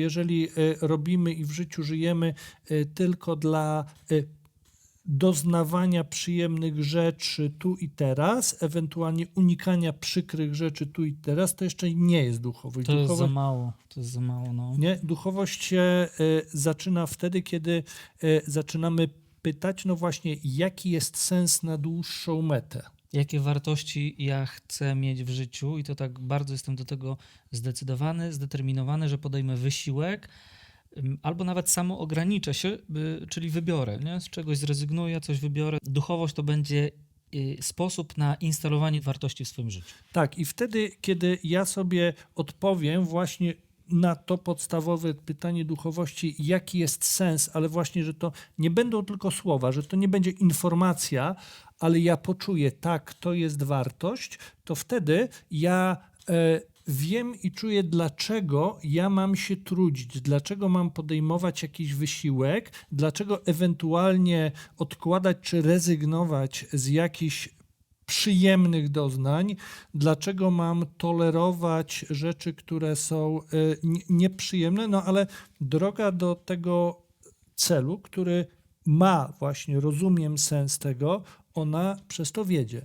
Jeżeli e, robimy i w życiu żyjemy e, tylko dla e, doznawania przyjemnych rzeczy tu i teraz, ewentualnie unikania przykrych rzeczy tu i teraz, to jeszcze nie jest duchowość. To jest za mało, to jest za mało, no. nie, duchowość się zaczyna wtedy, kiedy zaczynamy pytać, no właśnie, jaki jest sens na dłuższą metę. Jakie wartości ja chcę mieć w życiu i to tak bardzo jestem do tego zdecydowany, zdeterminowany, że podejmę wysiłek ym, albo nawet samo ograniczę się, czyli wybiorę, nie? z czegoś zrezygnuję, coś wybiorę. Duchowość to będzie y, sposób na instalowanie wartości w swoim życiu. Tak, i wtedy, kiedy ja sobie odpowiem właśnie na to podstawowe pytanie duchowości, jaki jest sens, ale właśnie, że to nie będą tylko słowa, że to nie będzie informacja, ale ja poczuję, tak, to jest wartość, to wtedy ja e, wiem i czuję, dlaczego ja mam się trudzić, dlaczego mam podejmować jakiś wysiłek, dlaczego ewentualnie odkładać czy rezygnować z jakichś przyjemnych doznań, dlaczego mam tolerować rzeczy, które są nie- nieprzyjemne, no ale droga do tego celu, który ma właśnie, rozumiem sens tego, ona przez to wiedzie.